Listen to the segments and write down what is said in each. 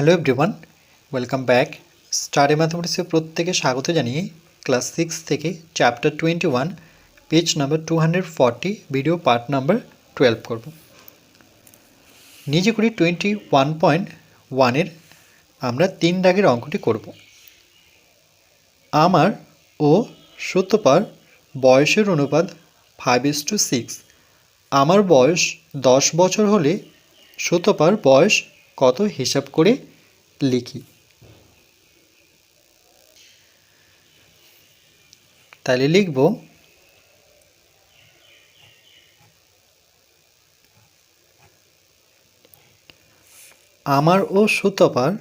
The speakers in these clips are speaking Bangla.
Hello everyone welcome back study ম্যাথমেটিক্সে প্রত্যেকে স্বাগত জানিয়ে ক্লাস সিক্স থেকে chapter twenty one page number two hundred forty video part number twelve করব। নিজে করি টোয়েন্টি ওয়ান পয়েন্ট ওয়ানের আমরা তিন দাগের অঙ্কটি করব। আমার ও সত্যপার বয়সের অনুপাত ফাইভ ইস টু সিক্স আমার বয়স দশ বছর হলে সত্যপার বয়স কত হিসাব করে লিখি। তাহলে লিখব আমার ও সুতপার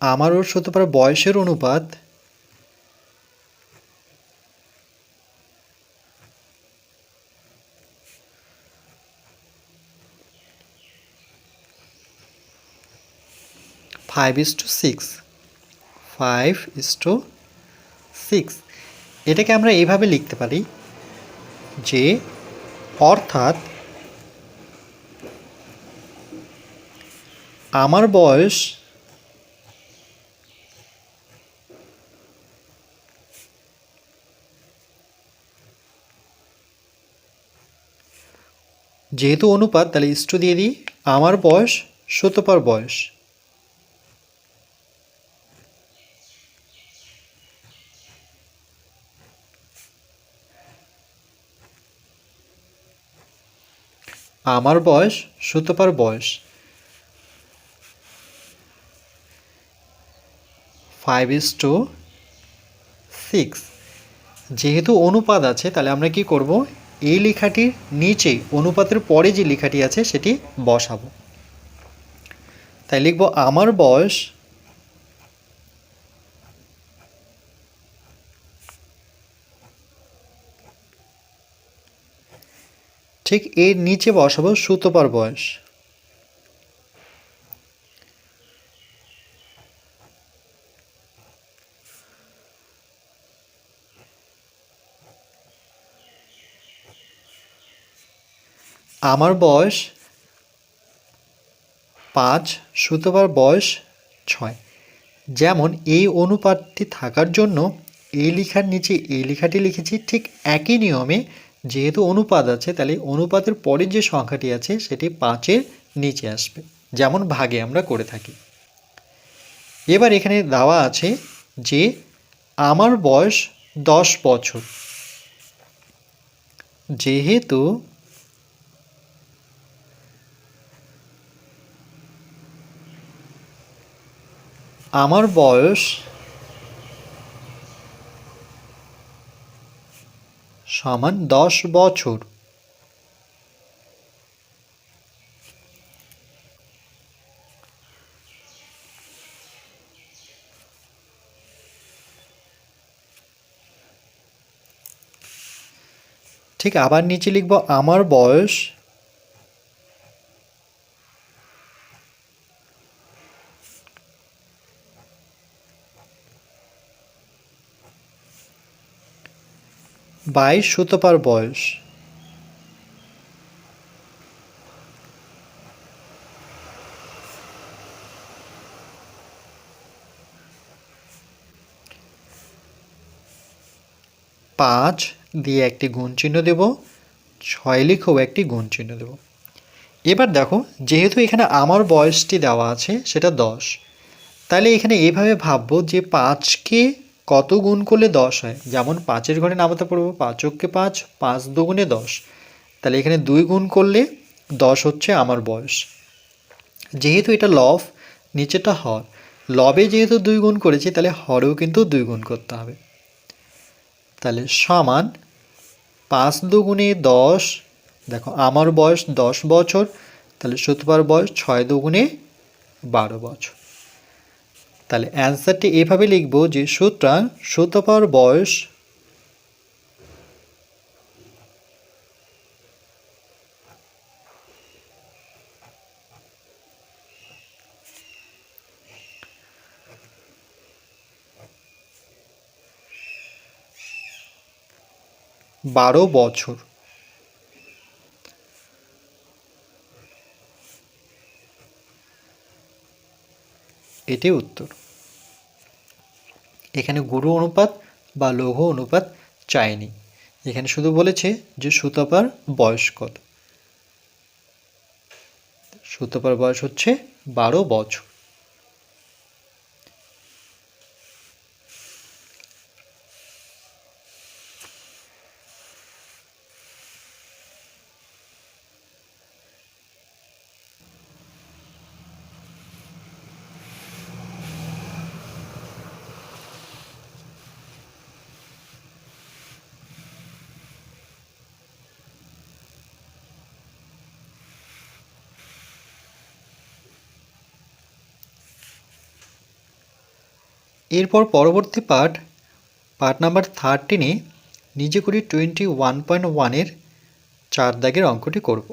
আমার ও সুতপার বয়সের অনুপাত five is two six five is two six এটাকে আমরা এইভাবে লিখতে পারি যে, অর্থাৎ আমার বয়স যেহেতু অনুপাত, তাহলে ইস্টু দিয়ে দিই, আমার বয়স সতপার বয়স। আমার বয়স সুতপার বয়স। ফাইভ ইস টু সিক্স যেহেতু অনুপাত আছে, তাহলে আমরা কি করব? এই লেখাটির নিচে, অনুপাতের পরে যে লেখাটি আছে, সেটি বসাবো। তাই লিখব, আমার বয়স ঠিক এর নিচে বসাবো সুতপার বয়স। আমার বয়স পাঁচ, সুতপার বয়স ছয়। যেমন এই অনুপাতটি থাকার জন্য এই লেখার নিচে এই লেখাটি লিখেছি ঠিক একই নিয়মে যেহেতু অনুপাত আছে, তাহলে অনুপাতের পরের যে সংখ্যাটি আছে, সেটি পাঁচের নিচে আসবে। যেমন ভাগে আমরা করে থাকি। এবার এখানে দেওয়া আছে যে আমার বয়স দশ বছর। যেহেতু আমার বয়স সমান দশ বছর। ঠিক আবার নিচে লিখব আমার বয়স বাইশ সুতপার বয়স। পাঁচ দিয়ে একটি গুণ চিহ্ন দেব, ছয় লিখেও একটি গুণ চিহ্ন দেব। এবার দেখো, যেহেতু এখানে আমার বয়সটি দেওয়া আছে, সেটা দশ। তাহলে এখানে এইভাবে ভাববো যে পাঁচকে কত গুণ করলে দশ হয়? যেমন পাঁচের ঘরে নামাতে পড়ব পাঁচককে পাঁচ পাঁচ দুগুণে দশ। তাহলে এখানে দুই গুণ করলে দশ হচ্ছে আমার বয়স। যেহেতু এটা লব, নিচেটা হর। লবে যেহেতু দুই গুণ করেছি, তাহলে হরেও কিন্তু দুই গুণ করতে হবে। তাহলে সমান পাঁচ দুগুণে দশ, দেখো আমার বয়স দশ বছর, তাহলে সত্যবার বয়স ছয় দুগুণে বারো বছর। তাহলে অ্যান্সারটি এভাবে লিখব যে সুতরাং সুতপার বয়স বারো বছর। এটি উত্তর। এখানে গুরু অনুপাত বা লৌহ অনুপাত চায়নি এখানে শুধু বলেছে যে সুতপার বয়স কত? সুতপার বয়স হচ্ছে বারো বছর। এরপর পরবর্তী পার্ট পার্ট নাম্বার থার্টিনে নিজে করি টোয়েন্টি ওয়ান পয়েন্ট ওয়ানের চার দাগের অঙ্কটি করব।